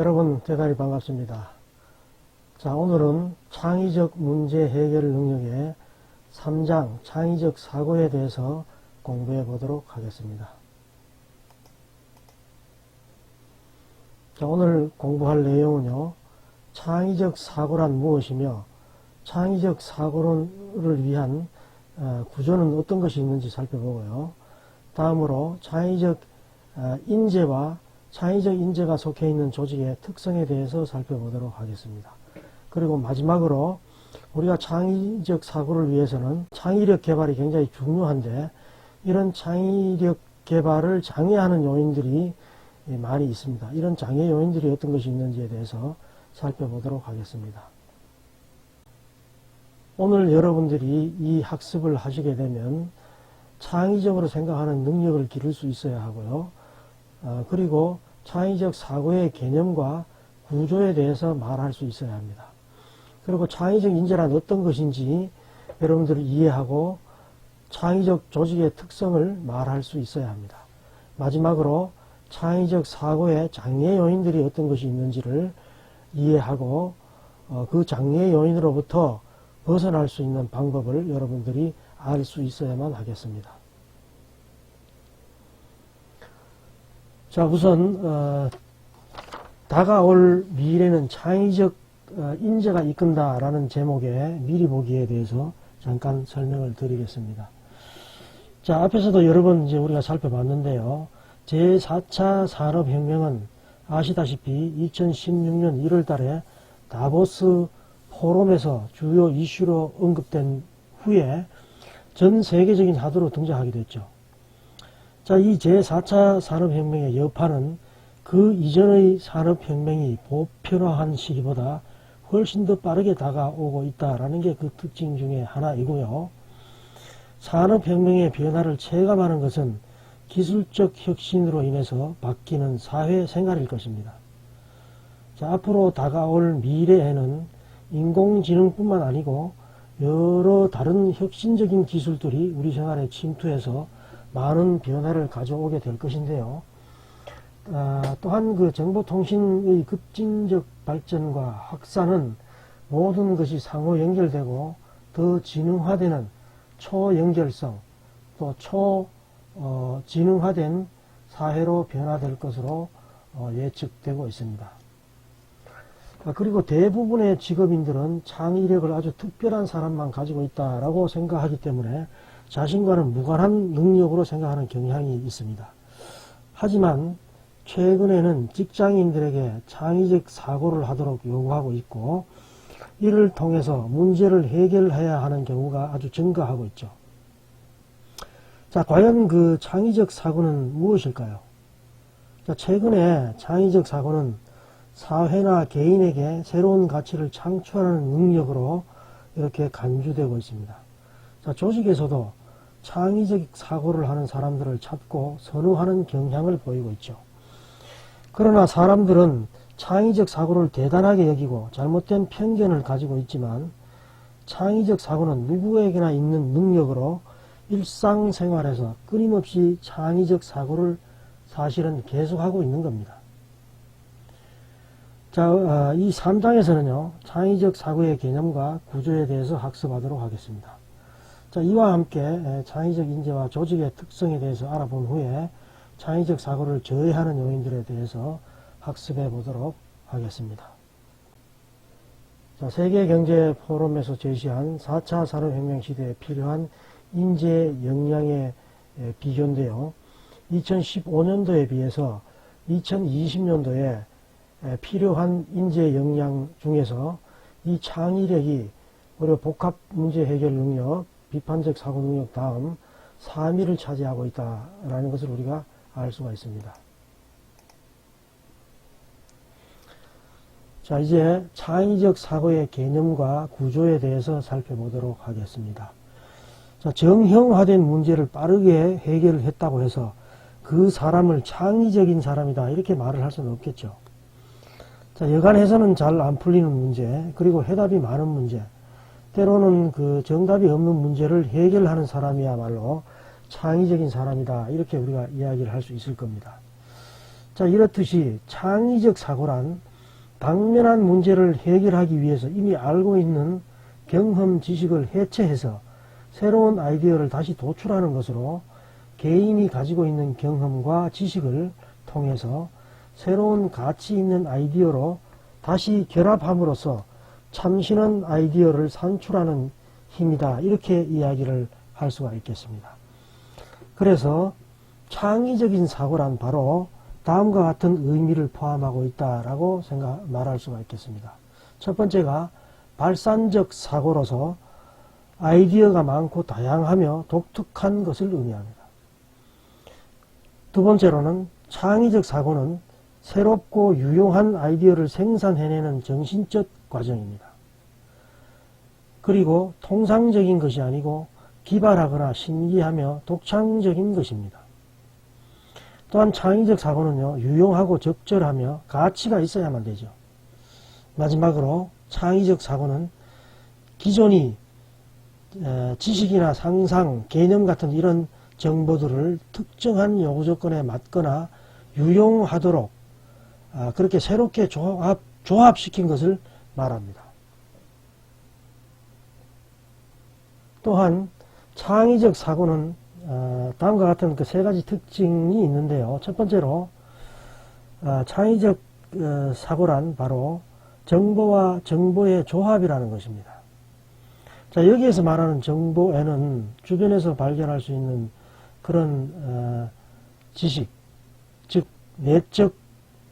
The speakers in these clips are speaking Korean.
여러분 대단히 반갑습니다. 자 오늘은 창의적 문제 해결 능력의 3장 창의적 사고에 대해서 공부해 보도록 하겠습니다. 자 오늘 공부할 내용은요 창의적 사고란 무엇이며 창의적 사고를 위한 어, 구조는 어떤 것이 있는지 살펴보고요. 다음으로 창의적 어, 인재와 창의적 인재가 속해 있는 조직의 특성에 대해서 살펴보도록 하겠습니다. 그리고 마지막으로 우리가 창의적 사고를 위해서는 창의력 개발이 굉장히 중요한데 이런 창의력 개발을 장애하는 요인들이 많이 있습니다. 이런 장애 요인들이 어떤 것이 있는지에 대해서 살펴보도록 하겠습니다. 오늘 여러분들이 이 학습을 하시게 되면 창의적으로 생각하는 능력을 기를 수 있어야 하고요. 어, 그리고 창의적 사고의 개념과 구조에 대해서 말할 수 있어야 합니다. 그리고 창의적 인재란 어떤 것인지 여러분들을 이해하고 창의적 조직의 특성을 말할 수 있어야 합니다. 마지막으로 창의적 사고의 장애 요인들이 어떤 것이 있는지를 이해하고 어, 그 장애 요인으로부터 벗어날 수 있는 방법을 여러분들이 알 수 있어야만 하겠습니다. 자, 우선 어, 다가올 미래는 창의적 어, 인재가 이끈다라는 제목의 미리 보기에 대해서 잠깐 설명을 드리겠습니다. 자, 앞에서도 여러 번 이제 우리가 살펴봤는데요. 제4차 산업혁명은 아시다시피 2016년 1월 달에 다보스 포럼에서 주요 이슈로 언급된 후에 전 세계적인 하도로 등장하게 됐죠. 자, 이 제4차 산업혁명의 여파는 그 이전의 산업혁명이 보편화한 시기보다 훨씬 더 빠르게 다가오고 있다라는 게 그 특징 중에 하나이고요. 산업혁명의 변화를 체감하는 것은 기술적 혁신으로 인해서 바뀌는 사회 생활일 것입니다. 자, 앞으로 다가올 미래에는 인공지능뿐만 아니고 여러 다른 혁신적인 기술들이 우리 생활에 침투해서 많은 변화를 가져오게 될 것인데요. 아, 또한 그 정보통신의 급진적 발전과 확산은 모든 것이 상호 연결되고 더 지능화되는 초연결성 또 초지능화된 사회로 변화될 것으로 어, 예측되고 있습니다. 아, 그리고 대부분의 직업인들은 창의력을 아주 특별한 사람만 가지고 있다라고 생각하기 때문에 자신과는 무관한 능력으로 생각하는 경향이 있습니다. 하지만 최근에는 직장인들에게 창의적 사고를 하도록 요구하고 있고 이를 통해서 문제를 해결해야 하는 경우가 아주 증가하고 있죠. 자, 과연 그 창의적 사고는 무엇일까요? 자, 최근에 창의적 사고는 사회나 개인에게 새로운 가치를 창출하는 능력으로 이렇게 간주되고 있습니다. 자, 조직에서도 창의적 사고를 하는 사람들을 찾고 선호하는 경향을 보이고 있죠. 그러나 사람들은 창의적 사고를 대단하게 여기고 잘못된 편견을 가지고 있지만 창의적 사고는 누구에게나 있는 능력으로 일상생활에서 끊임없이 창의적 사고를 사실은 계속하고 있는 겁니다. 자, 어, 이 3장에서는요, 창의적 사고의 개념과 구조에 대해서 학습하도록 하겠습니다. 자, 이와 함께 창의적 인재와 조직의 특성에 대해서 알아본 후에 창의적 사고를 저해하는 요인들에 대해서 학습해 보도록 하겠습니다. 자, 세계경제 포럼에서 제시한 4차 산업혁명 시대에 필요한 인재 역량의 비교인데요. 2015년도에 비해서 2020년도에 필요한 인재 역량 중에서 이 창의력이 오히려 복합 문제 해결 능력, 비판적 사고 능력 다음 3위를 차지하고 있다라는 것을 우리가 알 수가 있습니다. 자, 이제 창의적 사고의 개념과 구조에 대해서 살펴보도록 하겠습니다. 자, 정형화된 문제를 빠르게 해결을 했다고 해서 그 사람을 창의적인 사람이다 이렇게 말을 할 수는 없겠죠. 자, 여간해서는 잘 안 풀리는 문제, 그리고 해답이 많은 문제, 때로는 그 정답이 없는 문제를 해결하는 사람이야말로 창의적인 사람이다. 이렇게 우리가 이야기를 할 수 있을 겁니다. 자, 이렇듯이 창의적 사고란 당면한 문제를 해결하기 위해서 이미 알고 있는 경험 지식을 해체해서 새로운 아이디어를 다시 도출하는 것으로 개인이 가지고 있는 경험과 지식을 통해서 새로운 가치 있는 아이디어로 다시 결합함으로써 참신한 아이디어를 산출하는 힘이다. 이렇게 이야기를 할 수가 있겠습니다. 그래서 창의적인 사고란 바로 다음과 같은 의미를 포함하고 있다라고 생각 말할 수가 있겠습니다. 첫 번째가 발산적 사고로서 아이디어가 많고 다양하며 독특한 것을 의미합니다. 두 번째로는 창의적 사고는 새롭고 유용한 아이디어를 생산해내는 정신적 과정입니다. 그리고 통상적인 것이 아니고 기발하거나 신기하며 독창적인 것입니다. 또한 창의적 사고는요, 유용하고 적절하며 가치가 있어야만 되죠. 마지막으로 창의적 사고는 기존이 에, 지식이나 상상, 개념 같은 이런 정보들을 특정한 요구 조건에 맞거나 유용하도록 아, 그렇게 새롭게 조합, 조합시킨 것을 말합니다. 또한 창의적 사고는 어, 다음과 같은 그 세 가지 특징이 있는데요. 첫 번째로 어, 창의적 어, 사고란 바로 정보와 정보의 조합이라는 것입니다. 자 여기에서 말하는 정보에는 주변에서 발견할 수 있는 그런 어, 지식, 즉 내적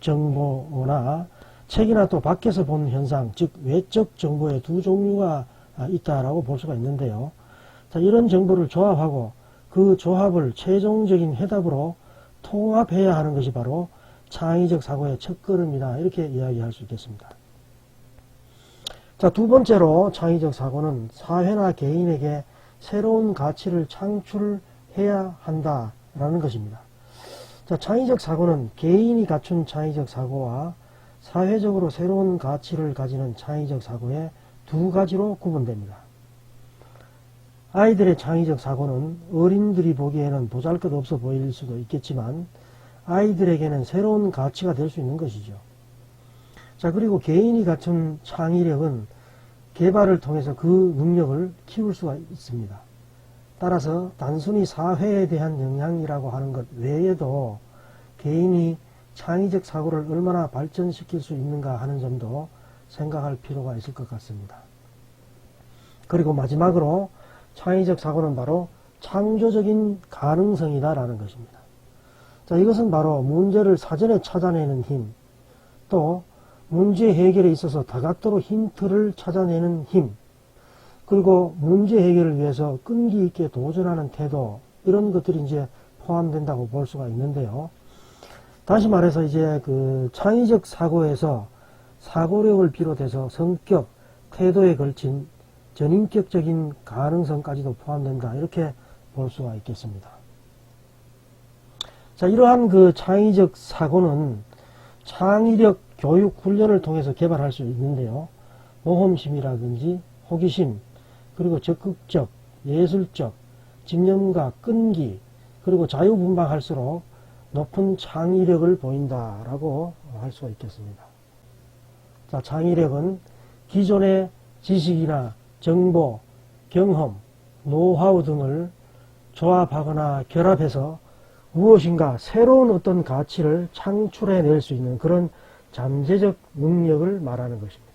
정보나 책이나 또 밖에서 본 현상, 즉 외적 정보의 두 종류가 아, 있다라고 볼 수가 있는데요. 자, 이런 정보를 조합하고 그 조합을 최종적인 해답으로 통합해야 하는 것이 바로 창의적 사고의 첫걸음이다. 이렇게 이야기할 수 있겠습니다. 자, 두 번째로 창의적 사고는 사회나 개인에게 새로운 가치를 창출해야 한다라는 것입니다. 자, 창의적 사고는 개인이 갖춘 창의적 사고와 사회적으로 새로운 가치를 가지는 창의적 사고의 두 가지로 구분됩니다. 아이들의 창의적 사고는 어린들이 보기에는 보잘것 없어 보일 수도 있겠지만 아이들에게는 새로운 가치가 될 수 있는 것이죠. 자, 그리고 개인이 갖춘 창의력은 개발을 통해서 그 능력을 키울 수가 있습니다. 따라서 단순히 사회에 대한 영향이라고 하는 것 외에도 개인이 창의적 사고를 얼마나 발전시킬 수 있는가 하는 점도 생각할 필요가 있을 것 같습니다. 그리고 마지막으로 창의적 사고는 바로 창조적인 가능성이다라는 것입니다. 자, 이것은 바로 문제를 사전에 찾아내는 힘, 또 문제 해결에 있어서 다각도로 힌트를 찾아내는 힘, 그리고 문제 해결을 위해서 끈기 있게 도전하는 태도, 이런 것들이 이제 포함된다고 볼 수가 있는데요. 다시 말해서 이제 그 창의적 사고에서 사고력을 비롯해서 성격, 태도에 걸친 전인격적인 가능성까지도 포함된다. 이렇게 볼 수가 있겠습니다. 자, 이러한 그 창의적 사고는 창의력 교육 훈련을 통해서 개발할 수 있는데요. 모험심이라든지 호기심, 그리고 적극적, 예술적, 집념과 끈기, 그리고 자유분방할수록 높은 창의력을 보인다라고 할 수가 있겠습니다. 자, 창의력은 기존의 지식이나 정보, 경험, 노하우 등을 조합하거나 결합해서 무엇인가 새로운 어떤 가치를 창출해낼 수 있는 그런 잠재적 능력을 말하는 것입니다.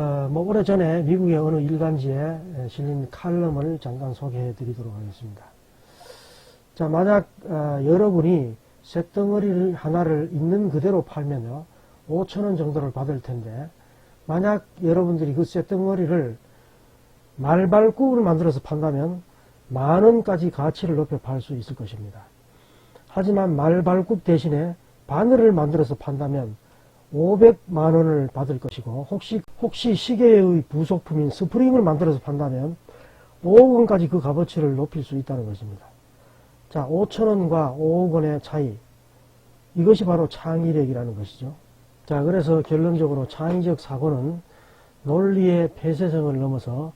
어, 뭐 오래전에 미국의 어느 일간지에 실린 칼럼을 잠깐 소개해 드리도록 하겠습니다. 자, 만약 어, 여러분이 쇳덩어리를 하나를 있는 그대로 팔면요, 5천원 정도를 받을 텐데, 만약 여러분들이 그 쇳덩어리를 말발굽을 만들어서 판다면 만 원까지 가치를 높여 팔 수 있을 것입니다. 하지만 말발굽 대신에 바늘을 만들어서 판다면 500만 원을 받을 것이고 혹시 혹시 시계의 부속품인 스프링을 만들어서 판다면 5억 원까지 그 값어치를 높일 수 있다는 것입니다. 자, 5천 원과 5억 원의 차이 이것이 바로 창의력이라는 것이죠. 자, 그래서 결론적으로 창의적 사고는 논리의 폐쇄성을 넘어서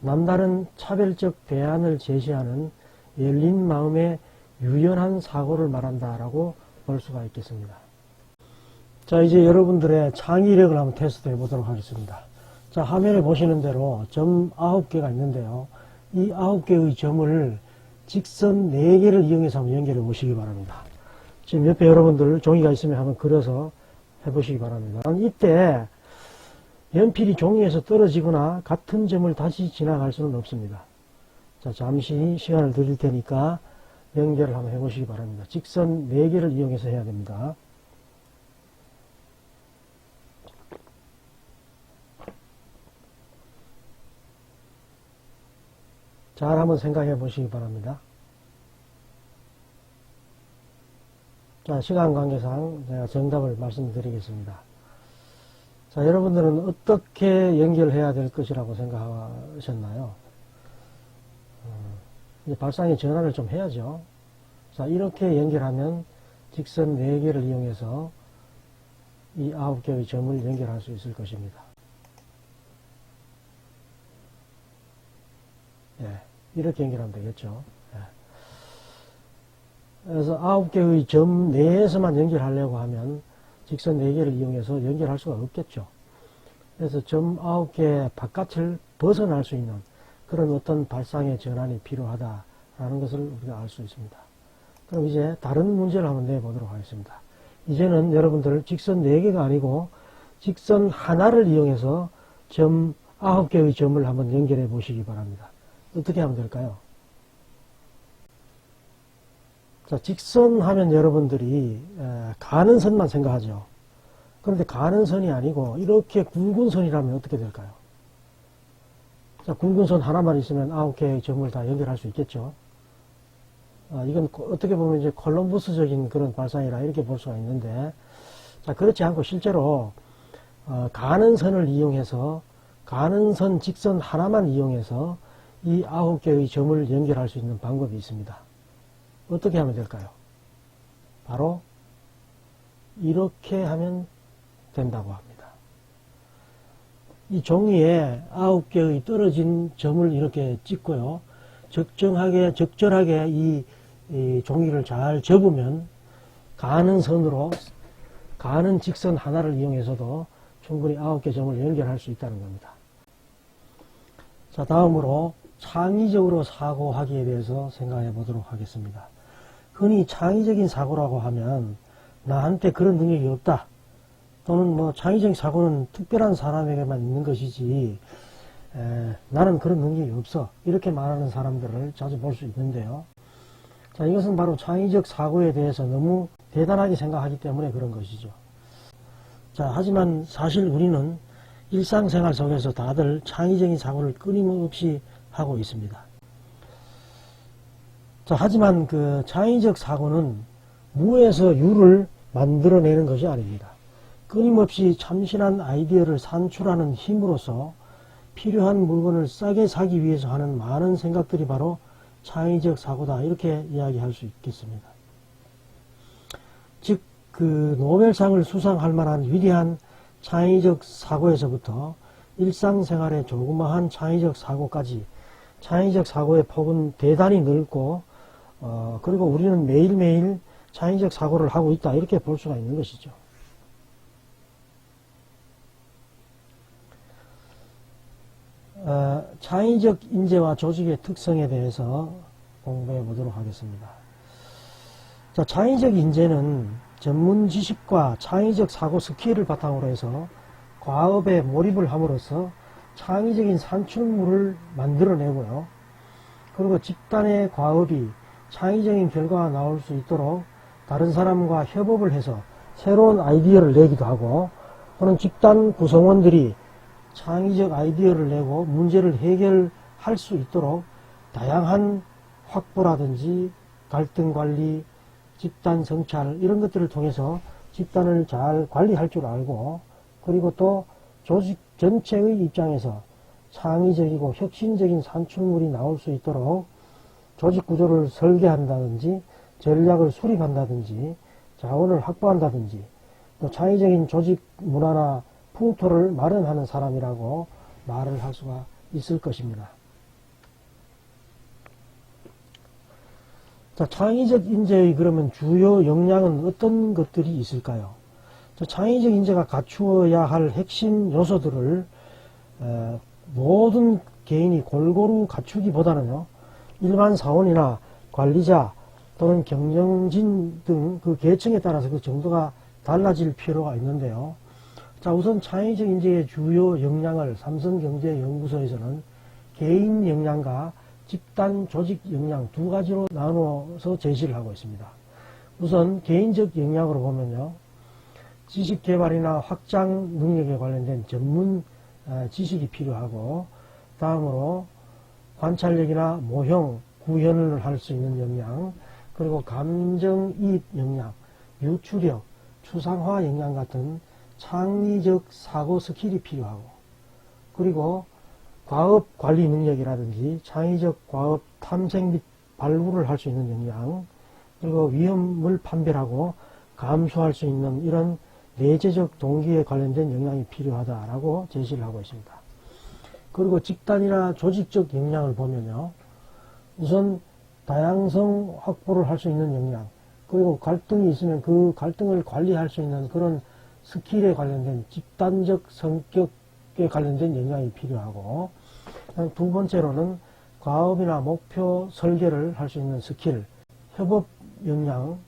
남다른 차별적 대안을 제시하는 열린 마음의 유연한 사고를 말한다라고 볼 수가 있겠습니다. 자, 이제 여러분들의 창의력을 한번 테스트 해보도록 하겠습니다. 자, 화면에 보시는 대로 점 9개가 있는데요. 이 9개의 점을 직선 4개를 이용해서 한번 연결해 보시기 바랍니다. 지금 옆에 여러분들 종이가 있으면 한번 그려서 해보시기 바랍니다. 이때 연필이 종이에서 떨어지거나 같은 점을 다시 지나갈 수는 없습니다. 자, 잠시 시간을 드릴 테니까 연결을 한번 해보시기 바랍니다. 직선 4개를 이용해서 해야 됩니다. 잘 한번 생각해 보시기 바랍니다. 자, 시간 관계상 제가 정답을 말씀드리겠습니다. 자, 여러분들은 어떻게 연결해야 될 것이라고 생각하셨나요? 어, 발상의 전환을 좀 해야죠. 자, 이렇게 연결하면 직선 4개를 이용해서 이 9개의 점을 연결할 수 있을 것입니다. 예, 이렇게 연결하면 되겠죠. 예. 그래서 아홉 개의 점 내에서만 연결하려고 하면 직선 네 개를 이용해서 연결할 수가 없겠죠. 그래서 점 아홉 개 바깥을 벗어날 수 있는 그런 어떤 발상의 전환이 필요하다라는 것을 우리가 알 수 있습니다. 그럼 이제 다른 문제를 한번 내보도록 하겠습니다. 이제는 여러분들 직선 네 개가 아니고 직선 하나를 이용해서 점 아홉 개의 점을 한번 연결해 보시기 바랍니다. 어떻게 하면 될까요? 자, 직선 하면 여러분들이 에, 가는 선만 생각하죠. 그런데 가는 선이 아니고 이렇게 굵은 선이라면 어떻게 될까요? 자, 굵은 선 하나만 있으면 아홉 개의 점을 다 연결할 수 있겠죠. 아, 이건 고- 어떻게 보면 이제 콜럼부스적인 그런 발상이라 이렇게 볼 수가 있는데, 자, 그렇지 않고 실제로 어, 가는 선을 이용해서 가는 선 직선 하나만 이용해서 이 아홉 개의 점을 연결할 수 있는 방법이 있습니다. 어떻게 하면 될까요? 바로 이렇게 하면 된다고 합니다. 이 종이에 아홉 개의 떨어진 점을 이렇게 찍고요. 적정하게, 적절하게 이, 이 종이를 잘 접으면 가는 선으로, 가는 직선 하나를 이용해서도 충분히 아홉 개 점을 연결할 수 있다는 겁니다. 자, 다음으로 창의적으로 사고하기에 대해서 생각해 보도록 하겠습니다. 흔히 창의적인 사고라고 하면 나한테 그런 능력이 없다. 또는 뭐 창의적인 사고는 특별한 사람에게만 있는 것이지 에, 나는 그런 능력이 없어. 이렇게 말하는 사람들을 자주 볼 수 있는데요. 자, 이것은 바로 창의적 사고에 대해서 너무 대단하게 생각하기 때문에 그런 것이죠. 자, 하지만 사실 우리는 일상생활 속에서 다들 창의적인 사고를 끊임없이 하고 있습니다. 자, 하지만 그 창의적 사고는 무에서 유를 만들어내는 것이 아닙니다. 끊임없이 참신한 아이디어를 산출하는 힘으로써 필요한 물건을 싸게 사기 위해서 하는 많은 생각들이 바로 창의적 사고다. 이렇게 이야기할 수 있겠습니다. 즉, 그 노벨상을 수상할 만한 위대한 창의적 사고에서부터 일상생활의 조그마한 창의적 사고까지 창의적 사고의 폭은 대단히 넓고 어, 그리고 우리는 매일매일 창의적 사고를 하고 있다 이렇게 볼 수가 있는 것이죠. 어, 창의적 인재와 조직의 특성에 대해서 공부해 보도록 하겠습니다. 자, 창의적 인재는 전문 지식과 창의적 사고 스킬을 바탕으로 해서 과업에 몰입을 함으로써 창의적인 산출물을 만들어내고요. 그리고 집단의 과업이 창의적인 결과가 나올 수 있도록 다른 사람과 협업을 해서 새로운 아이디어를 내기도 하고 또는 집단 구성원들이 창의적 아이디어를 내고 문제를 해결할 수 있도록 다양한 확보라든지 갈등 관리, 집단 성찰 이런 것들을 통해서 집단을 잘 관리할 줄 알고 그리고 또 조직 전체의 입장에서 창의적이고 혁신적인 산출물이 나올 수 있도록 조직 구조를 설계한다든지 전략을 수립한다든지 자원을 확보한다든지 또 창의적인 조직 문화나 풍토를 마련하는 사람이라고 말을 할 수가 있을 것입니다. 자, 창의적 인재의 그러면 주요 역량은 어떤 것들이 있을까요? 저 창의적 인재가 갖추어야 할 핵심 요소들을 에, 모든 개인이 골고루 갖추기보다는요 일반 사원이나 관리자 또는 경영진 등 그 계층에 따라서 그 정도가 달라질 필요가 있는데요. 자 우선 창의적 인재의 주요 역량을 삼성경제연구소에서는 개인 역량과 집단 조직 역량 두 가지로 나누어서 제시를 하고 있습니다. 우선 개인적 역량으로 보면요. 지식 개발이나 확장 능력에 관련된 전문 아, 지식이 필요하고 다음으로 관찰력이나 모형, 구현을 할 수 있는 역량, 그리고 감정이입 역량, 유추력, 추상화 역량 같은 창의적 사고 스킬이 필요하고 그리고 과업 관리 능력이라든지 창의적 과업 탐색 및 발굴을 할 수 있는 역량, 그리고 위험을 판별하고 감수할 수 있는 이런 내재적 동기에 관련된 역량이 필요하다라고 제시를 하고 있습니다. 그리고 집단이나 조직적 역량을 보면요. 우선 다양성 확보를 할 수 있는 역량, 그리고 갈등이 있으면 그 갈등을 관리할 수 있는 그런 스킬에 관련된 집단적 성격에 관련된 역량이 필요하고, 두 번째로는 과업이나 목표 설계를 할 수 있는 스킬, 협업 역량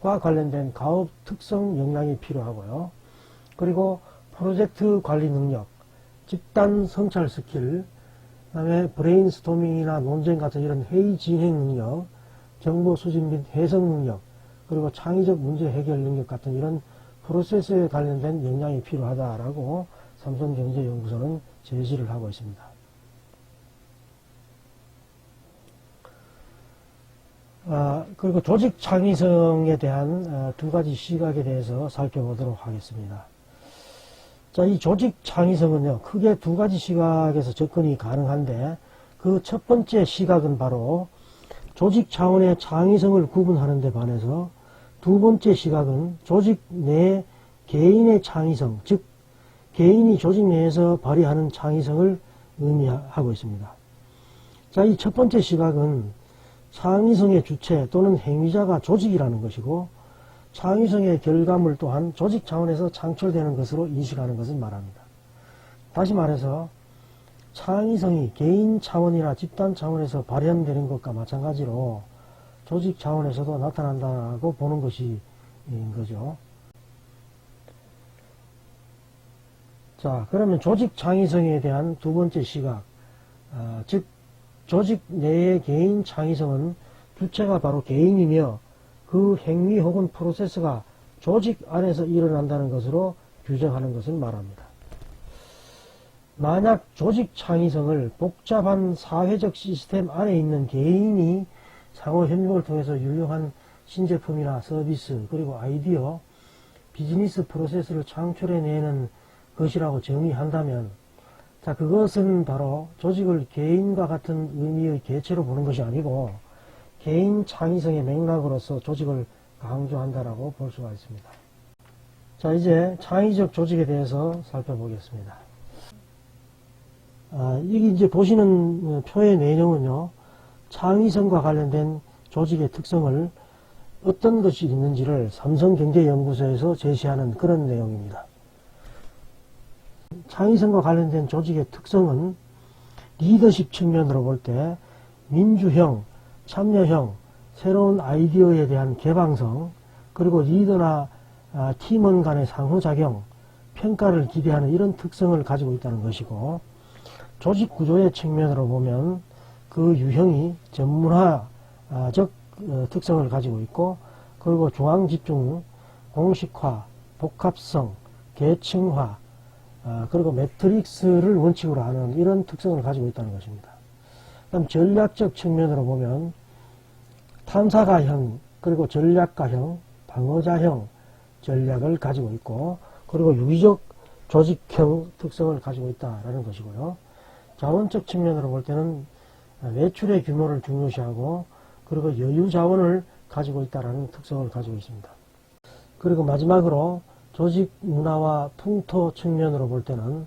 과 관련된 가업 특성 역량이 필요하고요. 그리고 프로젝트 관리 능력, 집단 성찰 스킬, 그다음에 브레인스토밍이나 논쟁 같은 이런 회의 진행 능력, 정보 수집 및 해석 능력, 그리고 창의적 문제 해결 능력 같은 이런 프로세스에 관련된 역량이 필요하다라고 삼성경제연구소는 제시를 하고 있습니다. 아, 그리고 조직 창의성에 대한 아, 두 가지 시각에 대해서 살펴보도록 하겠습니다. 자, 이 조직 창의성은요, 크게 두 가지 시각에서 접근이 가능한데, 그 첫 번째 시각은 바로 조직 차원의 창의성을 구분하는 데 반해서 두 번째 시각은 조직 내 개인의 창의성, 즉, 개인이 조직 내에서 발휘하는 창의성을 의미하고 있습니다. 자, 이 첫 번째 시각은 창의성의 주체 또는 행위자가 조직이라는 것이고 창의성의 결과물 또한 조직 차원에서 창출되는 것으로 인식하는 것을 말합니다. 다시 말해서 창의성이 개인 차원이나 집단 차원에서 발현되는 것과 마찬가지로 조직 차원에서도 나타난다고 보는 것이 인 거죠. 자, 그러면 조직 창의성에 대한 두 번째 시각, 어, 즉 조직 내의 개인 창의성은 주체가 바로 개인이며 그 행위 혹은 프로세스가 조직 안에서 일어난다는 것으로 규정하는 것을 말합니다. 만약 조직 창의성을 복잡한 사회적 시스템 안에 있는 개인이 상호 협력을 통해서 유용한 신제품이나 서비스 그리고 아이디어, 비즈니스 프로세스를 창출해내는 것이라고 정의한다면 자, 그것은 바로 조직을 개인과 같은 의미의 개체로 보는 것이 아니고 개인 창의성의 맥락으로서 조직을 강조한다라고 볼 수가 있습니다. 자, 이제 창의적 조직에 대해서 살펴보겠습니다. 아, 여기 이제 보시는 표의 내용은요, 창의성과 관련된 조직의 특성을 어떤 것이 있는지를 삼성경제연구소에서 제시하는 그런 내용입니다. 창의성과 관련된 조직의 특성은 리더십 측면으로 볼 때 민주형, 참여형, 새로운 아이디어에 대한 개방성, 그리고 리더나 아, 팀원 간의 상호작용, 평가를 기대하는 이런 특성을 가지고 있다는 것이고 조직 구조의 측면으로 보면 그 유형이 전문화적 어, 특성을 가지고 있고 그리고 중앙 집중, 공식화, 복합성, 계층화, 아, 그리고 매트릭스를 원칙으로 하는 이런 특성을 가지고 있다는 것입니다. 그럼 전략적 측면으로 보면 탐사가형, 그리고 전략가형, 방어자형 전략을 가지고 있고 그리고 유기적 조직형 특성을 가지고 있다라는 것이고요. 자원적 측면으로 볼 때는 매출의 규모를 중요시하고 그리고 여유 자원을 가지고 있다라는 특성을 가지고 있습니다. 그리고 마지막으로 조직 문화와 풍토 측면으로 볼 때는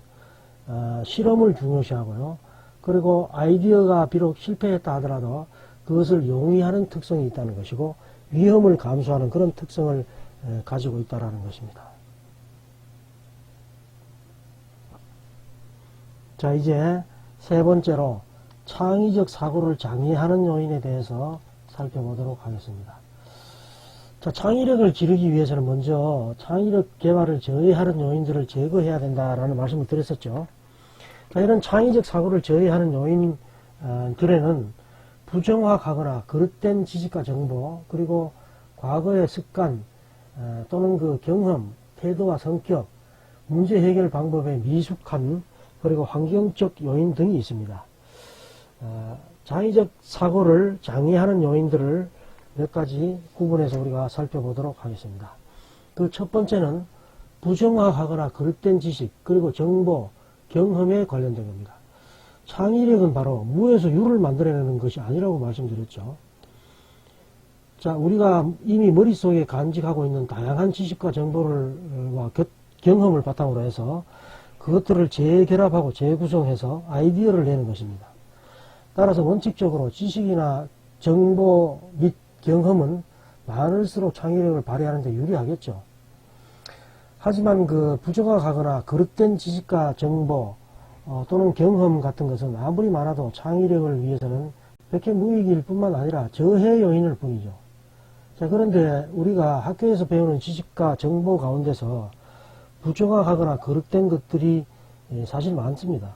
어, 실험을 중요시하고요. 그리고 아이디어가 비록 실패했다 하더라도 그것을 용이하는 특성이 있다는 것이고 위험을 감수하는 그런 특성을 에, 가지고 있다는 것입니다. 자 이제 세 번째로 창의적 사고를 장애하는 요인에 대해서 살펴보도록 하겠습니다. 자, 창의력을 기르기 위해서는 먼저 창의력 개발을 저해하는 요인들을 제거해야 된다라는 말씀을 드렸었죠. 자, 이런 창의적 사고를 저해하는 요인들에는 부정확하거나 그릇된 지식과 정보, 그리고 과거의 습관, 어, 또는 그 경험, 태도와 성격, 문제 해결 방법의 미숙함, 그리고 환경적 요인 등이 있습니다. 어, 창의적 사고를 장애하는 요인들을 몇 가지 구분해서 우리가 살펴보도록 하겠습니다. 그 첫 번째는 부정확하거나 그릇된 지식, 그리고 정보, 경험에 관련된 겁니다. 창의력은 바로 무에서 유를 만들어내는 것이 아니라고 말씀드렸죠. 자, 우리가 이미 머릿속에 간직하고 있는 다양한 지식과 정보를, 와 겨- 경험을 바탕으로 해서 그것들을 재결합하고 재구성해서 아이디어를 내는 것입니다. 따라서 원칙적으로 지식이나 정보 및 경험은 많을수록 창의력을 발휘하는 데 유리하겠죠. 하지만 그 부정확하거나 그릇된 지식과 정보 어, 또는 경험 같은 것은 아무리 많아도 창의력을 위해서는 백해 무익일 뿐만 아니라 저해 요인일 뿐이죠. 자, 그런데 우리가 학교에서 배우는 지식과 정보 가운데서 부정확하거나 그릇된 것들이 예, 사실 많습니다.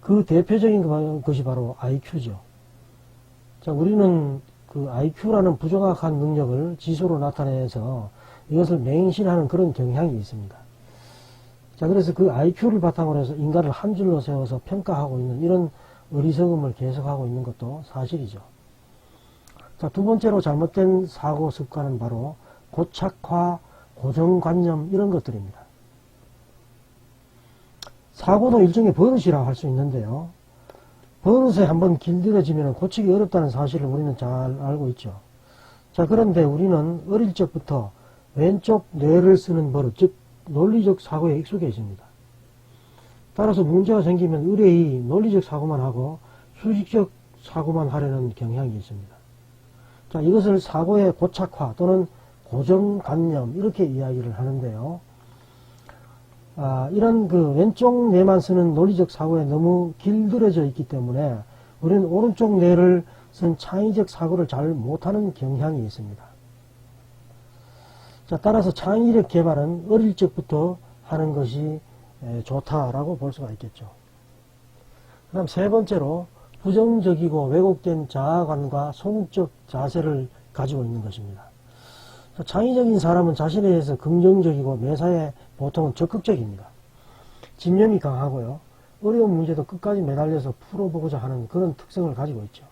그 대표적인 거- 것이 바로 IQ죠. 자, 우리는 그 IQ라는 부정확한 능력을 지수로 나타내서 이것을 맹신하는 그런 경향이 있습니다. 자, 그래서 그 IQ를 바탕으로 해서 인간을 한 줄로 세워서 평가하고 있는 이런 어리석음을 계속하고 있는 것도 사실이죠. 자, 두 번째로 잘못된 사고 습관은 바로 고착화, 고정관념 이런 것들입니다. 사고도 일종의 버릇이라고 할 수 있는데요. 버릇에 한번 길들여지면 고치기 어렵다는 사실을 우리는 잘 알고 있죠. 자, 그런데 우리는 어릴 적부터 왼쪽 뇌를 쓰는 버릇, 즉, 논리적 사고에 익숙해 있습니다. 따라서 문제가 생기면 의뢰이 논리적 사고만 하고 수직적 사고만 하려는 경향이 있습니다. 자, 이것을 사고의 고착화 또는 고정관념 이렇게 이야기를 하는데요. 아, 이런 그 왼쪽 뇌만 쓰는 논리적 사고에 너무 길들여져 있기 때문에 우리는 오른쪽 뇌를 쓴 창의적 사고를 잘 못하는 경향이 있습니다. 자, 따라서 창의력 개발은 어릴 적부터 하는 것이 에, 좋다라고 볼 수가 있겠죠. 그 다음 세 번째로 부정적이고 왜곡된 자아관과 소극적 자세를 가지고 있는 것입니다. 자, 창의적인 사람은 자신에 대해서 긍정적이고 매사에 보통은 적극적입니다. 집념이 강하고요. 어려운 문제도 끝까지 매달려서 풀어보고자 하는 그런 특성을 가지고 있죠.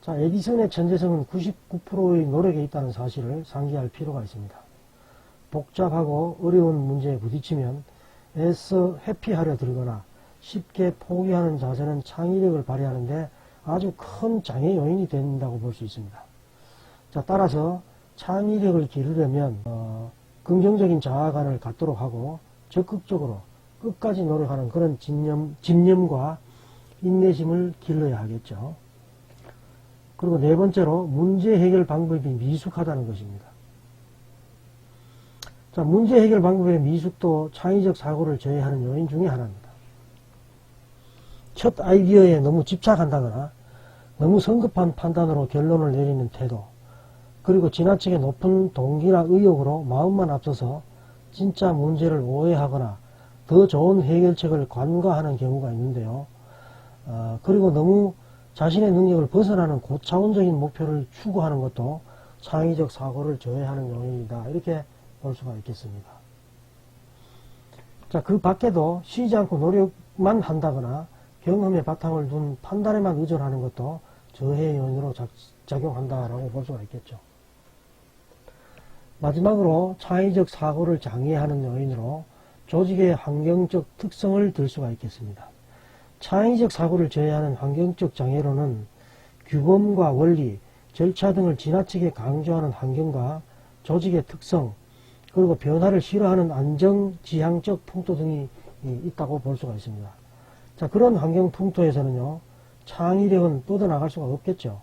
자, 에디슨의 천재성은 99%의 노력에 있다는 사실을 상기할 필요가 있습니다. 복잡하고 어려운 문제에 부딪히면 애써 회피하려 들거나 쉽게 포기하는 자세는 창의력을 발휘하는데 아주 큰 장애 요인이 된다고 볼 수 있습니다. 자, 따라서 창의력을 기르려면 어, 긍정적인 자아관을 갖도록 하고 적극적으로 끝까지 노력하는 그런 집념, 집념과 인내심을 길러야 하겠죠. 그리고 네 번째로 문제 해결 방법이 미숙하다는 것입니다. 자, 문제 해결 방법의 미숙도 창의적 사고를 저해하는 요인 중에 하나입니다. 첫 아이디어에 너무 집착한다거나 너무 성급한 판단으로 결론을 내리는 태도, 그리고 지나치게 높은 동기나 의욕으로 마음만 앞서서 진짜 문제를 오해하거나 더 좋은 해결책을 관과하는 경우가 있는데요. 어, 그리고 너무 자신의 능력을 벗어나는 고차원적인 목표를 추구하는 것도 창의적 사고를 저해하는 요인이다. 이렇게 볼 수가 있겠습니다. 자, 그 밖에도 쉬지 않고 노력만 한다거나 경험에 바탕을 둔 판단에만 의존하는 것도 저해 요인으로 작, 작용한다라고 볼 수가 있겠죠. 마지막으로 창의적 사고를 장애하는 요인으로 조직의 환경적 특성을 들 수가 있겠습니다. 창의적 사고를 제외하는 환경적 장애로는 규범과 원리, 절차 등을 지나치게 강조하는 환경과 조직의 특성, 그리고 변화를 싫어하는 안정, 지향적 풍토 등이 있다고 볼 수가 있습니다. 자, 그런 환경 풍토에서는요, 창의력은 뻗어나갈 수가 없겠죠.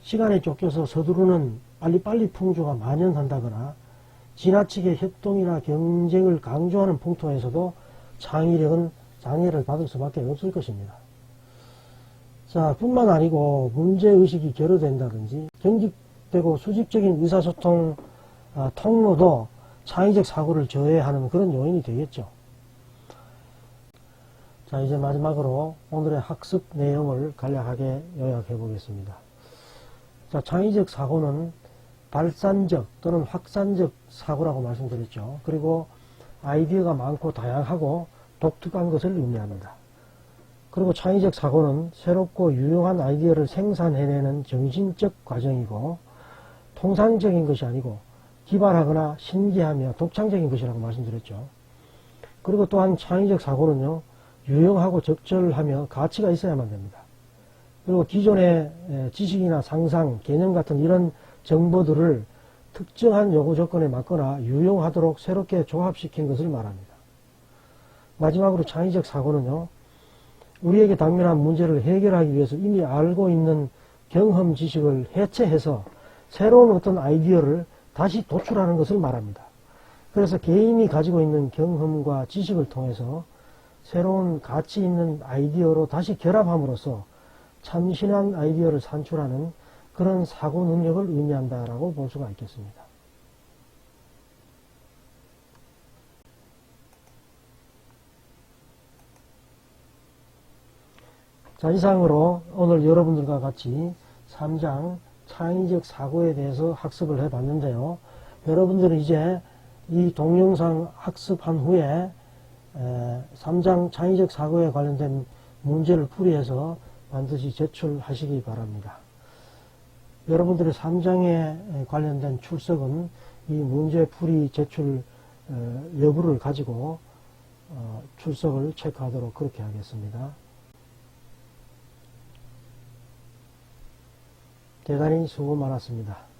시간에 쫓겨서 서두르는 빨리빨리 풍조가 만연한다거나 지나치게 협동이나 경쟁을 강조하는 풍토에서도 창의력은 장애를 받을 수밖에 없을 것입니다. 자, 뿐만 아니고 문제의식이 결여된다든지 경직되고 수직적인 의사소통 아, 통로도 창의적 사고를 저해하는 그런 요인이 되겠죠. 자, 이제 마지막으로 오늘의 학습 내용을 간략하게 요약해 보겠습니다. 자, 창의적 사고는 발산적 또는 확산적 사고라고 말씀드렸죠. 그리고 아이디어가 많고 다양하고 독특한 것을 의미합니다. 그리고 창의적 사고는 새롭고 유용한 아이디어를 생산해내는 정신적 과정이고 통상적인 것이 아니고 기발하거나 신기하며 독창적인 것이라고 말씀드렸죠. 그리고 또한 창의적 사고는요, 유용하고 적절하며 가치가 있어야만 됩니다. 그리고 기존의 에, 지식이나 상상, 개념 같은 이런 정보들을 특정한 요구 조건에 맞거나 유용하도록 새롭게 조합시킨 것을 말합니다. 마지막으로 창의적 사고는요, 우리에게 당면한 문제를 해결하기 위해서 이미 알고 있는 경험 지식을 해체해서 새로운 어떤 아이디어를 다시 도출하는 것을 말합니다. 그래서 개인이 가지고 있는 경험과 지식을 통해서 새로운 가치 있는 아이디어로 다시 결합함으로써 참신한 아이디어를 산출하는 그런 사고 능력을 의미한다라고 볼 수가 있겠습니다. 자, 이상으로 오늘 여러분들과 같이 3장 창의적 사고에 대해서 학습을 해 봤는데요. 여러분들은 이제 이 동영상 학습한 후에 3장 창의적 사고에 관련된 문제를 풀이해서 반드시 제출하시기 바랍니다. 여러분들의 3장에 관련된 출석은 이 문제 풀이 제출 어, 여부를 가지고 어, 출석을 체크하도록 그렇게 하겠습니다. 대단히 수고 많았습니다.